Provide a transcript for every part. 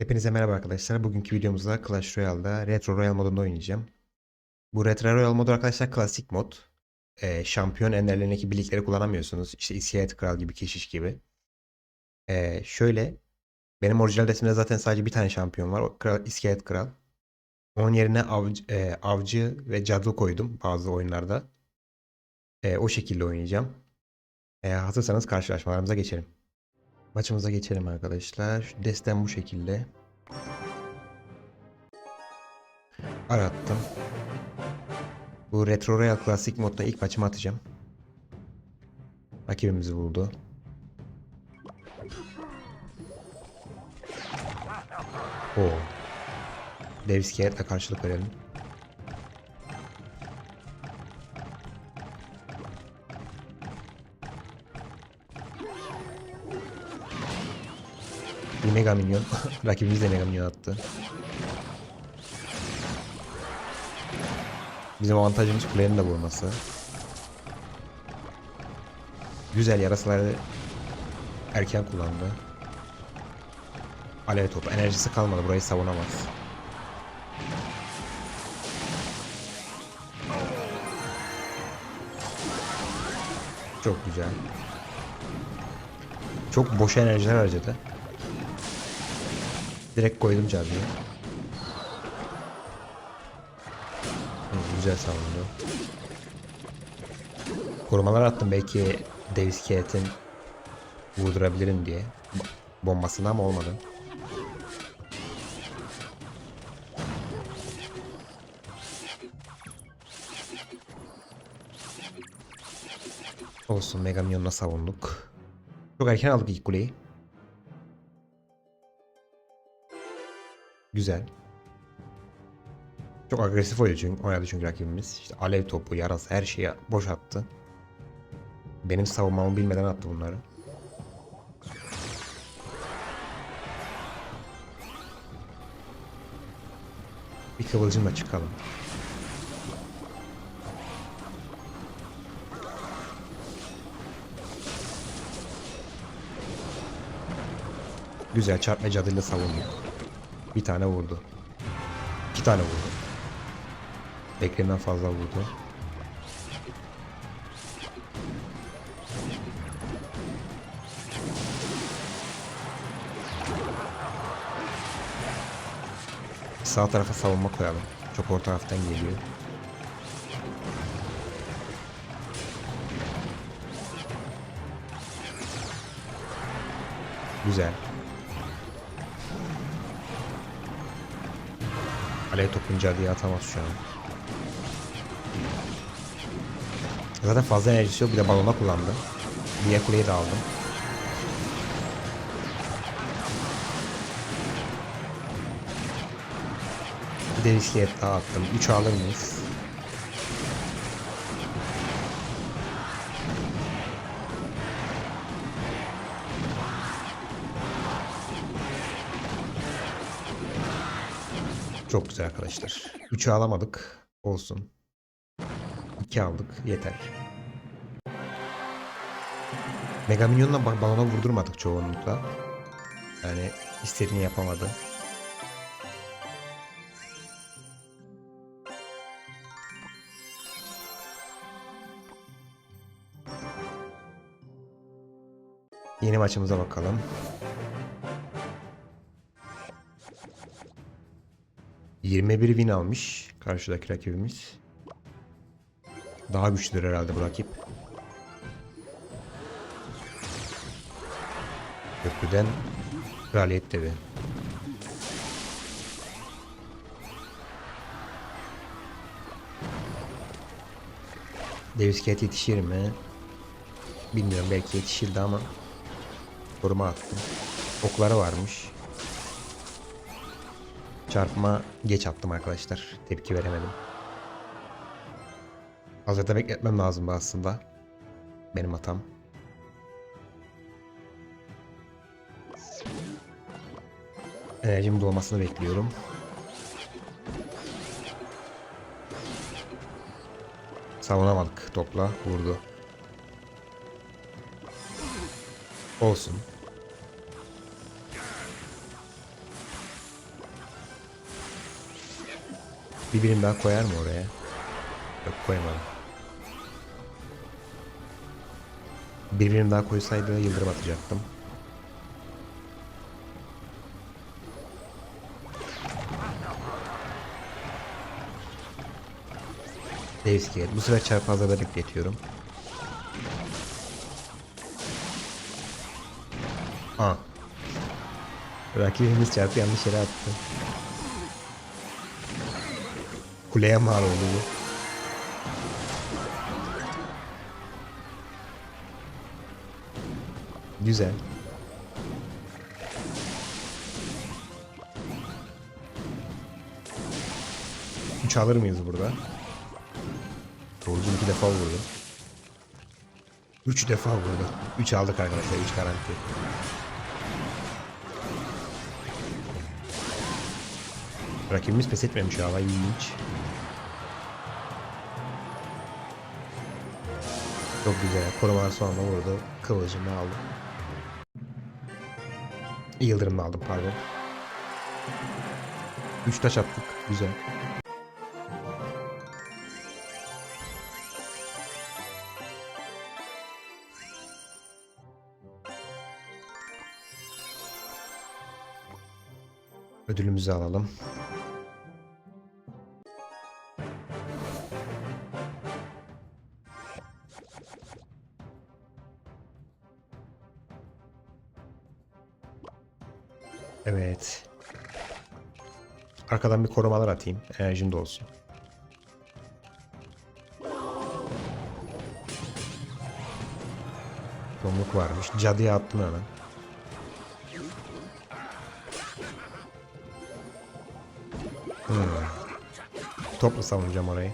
Hepinize merhaba arkadaşlar. Bugünkü videomuzda Clash Royale'da Retro Royale modunda oynayacağım. Bu Retro Royale modu arkadaşlar klasik mod. Ee, şampiyon enderlerindeki birlikleri kullanamıyorsunuz. İşte İskelet Kral gibi, Keşiş gibi. Ee, şöyle, benim orijinal resimde zaten sadece bir tane şampiyon var. O kral, İskelet Kral. Onun yerine avcı, e, avcı ve cadı koydum bazı oyunlarda. Ee, o şekilde oynayacağım. Ee, hazırsanız karşılaşmalarımıza geçelim. Maçımıza geçelim arkadaşlar. Destem bu şekilde. Arattım. Bu Retro Royal Classic modda ilk maçımı atacağım. Rakibimizi buldu. Oo. Dev iskeletle karşılık verelim. Bir mega minyon. Rakibimiz de mega minyon attı. Bizim avantajımız kulenin de vurması. Güzel yarasaları erken kullandı. Alev topu. Enerjisi kalmadı. Burayı savunamaz. Çok güzel. Çok boş enerjiler harcadı. Direkt koydum. Hı, Güzel savundu. Korumalar attım belki dev iskeletin vurdurabilirim diye. Bo- Bombasını ama olmadı. Olsun Mega Minyon'la savunduk. Çok erken aldık ilk kuleyi. Güzel. Çok agresif oynadı çünkü, oynadı çünkü rakibimiz. İşte alev topu, yarası her şeyi boş attı. Benim savunmamı bilmeden attı bunları. Bir kıvılcımla çıkalım. Güzel çarpma cadıyla savunduk. Bir tane vurdu. İki tane vurdu. Beklenenden fazla vurdu. Sağ tarafa savunma koyalım. Çok orta taraftan geliyor. Güzel. Alev topunca diye atamaz şu an. Zaten fazla enerjisi yok. Bir de balona kullandı. Diğer kuleyi de aldım. Bir de riskiyet daha attım. 3 alır mıyız? Çok güzel arkadaşlar. 3'ü alamadık. Olsun. 2 aldık. Yeter. Mega Minyon'la ba- balona vurdurmadık çoğunlukla. Yani istediğini yapamadı. Yeni maçımıza bakalım. 21 win almış karşıdaki rakibimiz. Daha güçlüdür herhalde bu rakip. Köprüden kraliyet devi. Devisket yetişir mi? Bilmiyorum belki yetişirdi ama koruma attım. Okları varmış. Çarpma geç attım arkadaşlar. Tepki veremedim. Hazırda bekletmem lazımdı aslında. Benim hatam. Enerjimin dolmasını bekliyorum. Savunamadık topla. Vurdu. Olsun. Bir birim daha koyar mı oraya? Yok koymadım. Bir birim daha koysaydı yıldırım atacaktım. Devskiye. Bu sefer çarpı fazla bekletiyorum. Ha. Rakibimiz çarpı yanlış yere attı. Kuleye mal oldu bu. Güzel. Üç alır mıyız burada? Doğrucu iki defa vurdu. Üç defa vurdu. Üç aldık arkadaşlar. Üç garanti. Rakibimiz pes etmemiş hava ilginç. Çok güzel. Korumalar son anda vurdu. Kıvılcımı aldım. Yıldırımını aldım pardon. Üç taş attık. Güzel. Ödülümüzü alalım. Arkadan bir korumalar atayım. Enerjim de olsun. Domluk varmış. Cadıya attım hemen. Hmm. Topla savunacağım orayı.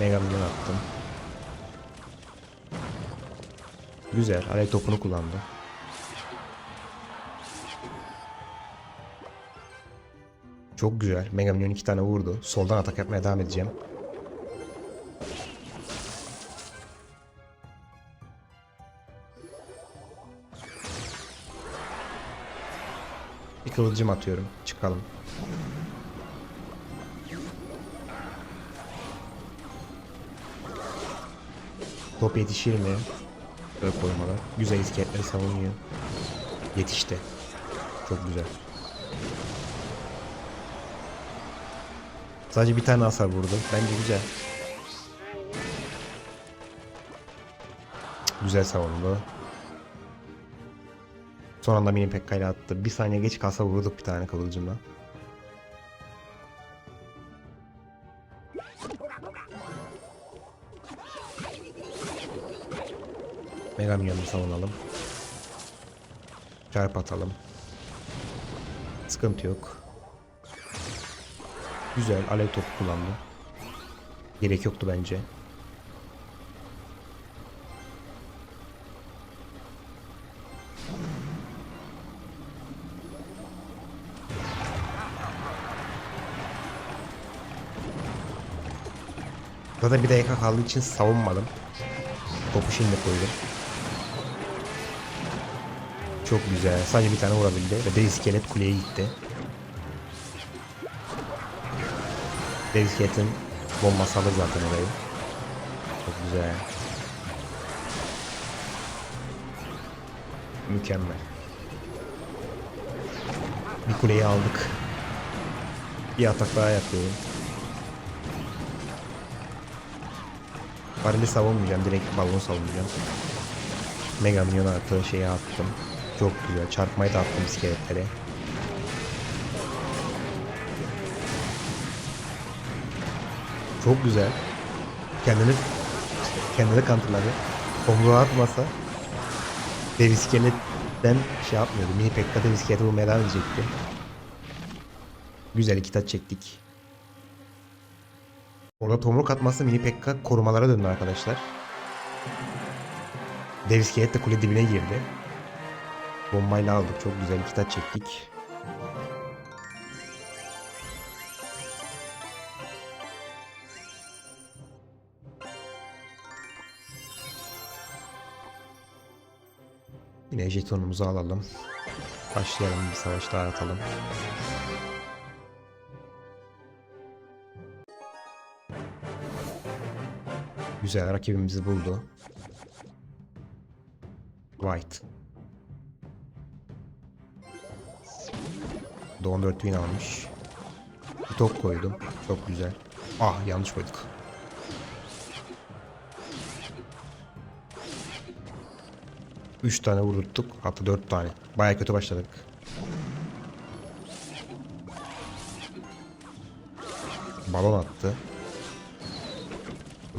Mega Million attım. Güzel. Alev topunu kullandı. Çok güzel. Mega Million iki tane vurdu. Soldan atak yapmaya devam edeceğim. Bir kıvılcım atıyorum. Çıkalım. Top yetişir mi? Böyle koymalar. Güzel iskeletleri savunuyor. Yetişti. Çok güzel. Sadece bir tane hasar vurdu. Bence güzel. Güzel savundu. Son anda mini Pekka ile attı. Bir saniye geç kalsa vurduk bir tane kıvılcımla. Mega Minyon'u savunalım. Çarp atalım. Sıkıntı yok. Güzel. Alev topu kullandı. Gerek yoktu bence. Zaten bir dakika kaldığı için savunmadım. Topu şimdi koydum. Çok güzel. Sadece bir tane vurabildi. Ve dev iskelet kuleye gitti. Dev iskeletin bombası alır zaten orayı. Çok güzel. Mükemmel. Bir kuleyi aldık. Bir atak daha yapıyorum. Barili savunmayacağım. Direkt balonu savunacağım. Mega Minyon artı şeyi attım. Çok güzel. Çarpmayı da attım iskeletlere. Çok güzel. Kendini kendini kantırladı. Omruğa atmasa dev iskeletten şey yapmıyordu. Mini Pekka dev iskeleti vurmaya devam edecekti. Güzel iki taç çektik. Orada tomruk atması mini Pekka korumalara döndü arkadaşlar. Dev iskelet de kule dibine girdi. Bombayla aldık. Çok güzel iki taç çektik. Yine jetonumuzu alalım. Başlayalım bir savaş daha atalım. Güzel rakibimizi buldu. White. Don 4 win almış. Bir top koydum. Çok güzel. Ah yanlış koyduk. Üç tane vurdurttuk. Hatta dört tane. Baya kötü başladık. Balon attı.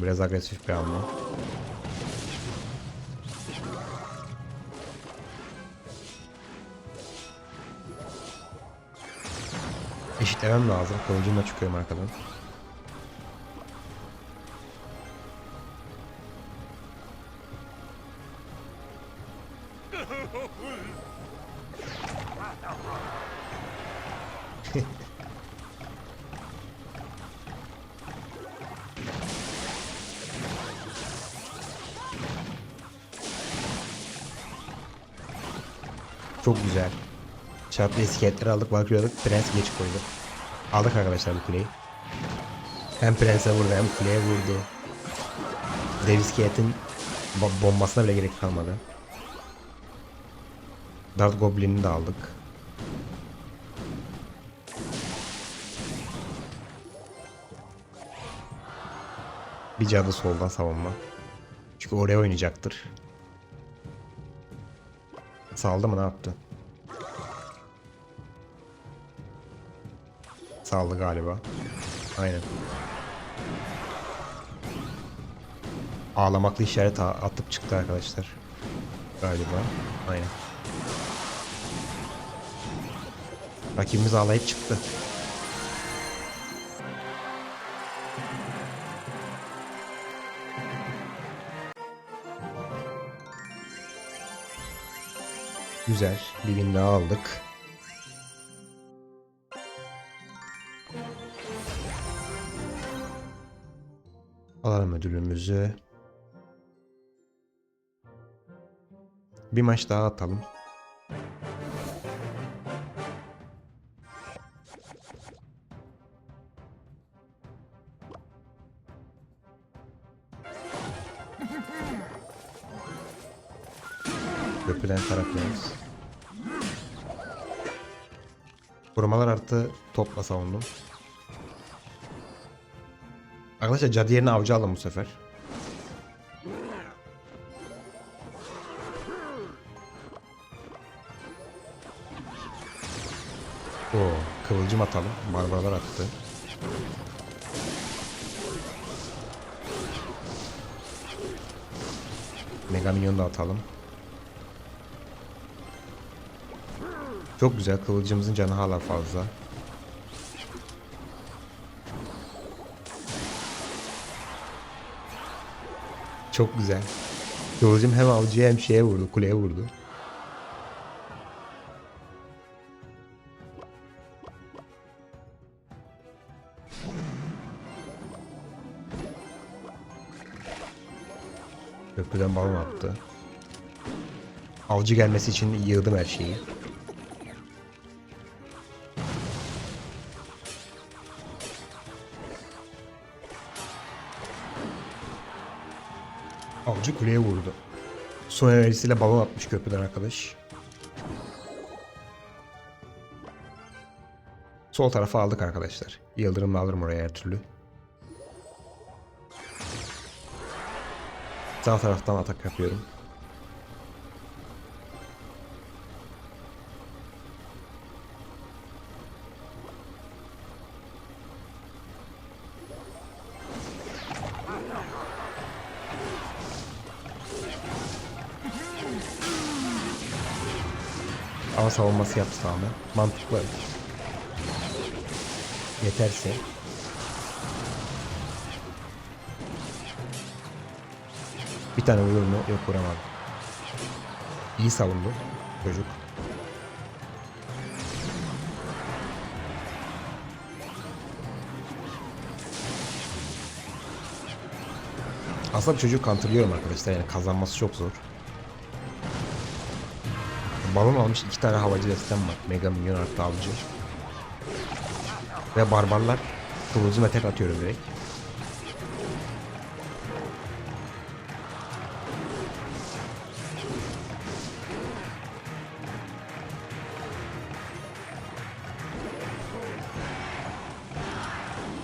Biraz agresif bir hamle. Eşitlemem lazım. Kılıcımla çıkıyorum arkadan. Çok güzel. Çarpı iskeletleri aldık, bakıyorduk. Prens geç koydu. Aldık arkadaşlar bu kuleyi. Hem prense vurdu hem kuleye vurdu. Dev iskeletin bo- bombasına bile gerek kalmadı. Dart Goblin'i de aldık. Bir cadı soldan savunma. Çünkü oraya oynayacaktır. Saldı mı ne yaptı? Saldı galiba. Aynen. Ağlamaklı işaret atıp çıktı arkadaşlar. Galiba. Aynen. Rakibimiz ağlayıp çıktı. Güzel. Bir win daha aldık. Alalım ödülümüzü. Bir maç daha atalım. Artı topla savundum. Arkadaşlar cadı yerine avcı aldım bu sefer. Oo, kıvılcım atalım. Barbarlar attı. Mega Minyon da atalım. Çok güzel. Kıvılcımızın canı hala fazla. Çok güzel. Kıvılcım hem avcıya hem şeye vurdu. Kuleye vurdu. Köprüden balon attı. Avcı gelmesi için yığdım her şeyi. Avcı kuleye vurdu. Son enerjisiyle balon atmış köprüden arkadaş. Sol tarafa aldık arkadaşlar. Yıldırımla alırım oraya her türlü. Sağ taraftan atak yapıyorum. Hava savunması yaptı tamamen. Mantıklı. Yeterse. Bir tane vurur mu? Yok vuramadı. İyi savundu çocuk. Aslında bu çocuğu arkadaşlar yani kazanması çok zor. Balon almış iki tane havacı destem var. Mega minyon artı avcı. Ve barbarlar kıvılcım atak atıyorum direkt.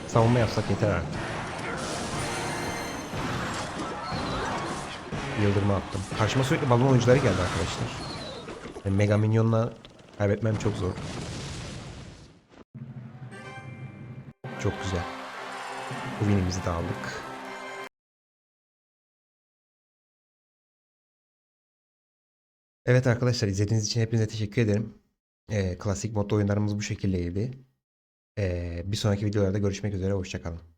Savunma yapsak yeter artık. Yıldırma attım. Karşıma sürekli balon oyuncuları geldi arkadaşlar. Yani Mega Minyon'la kaybetmem çok zor. Çok güzel. Bu winimizi de aldık. Evet arkadaşlar izlediğiniz için hepinize teşekkür ederim. Ee, klasik modda oyunlarımız bu şekildeydi. Ee, bir sonraki videolarda görüşmek üzere. Hoşçakalın.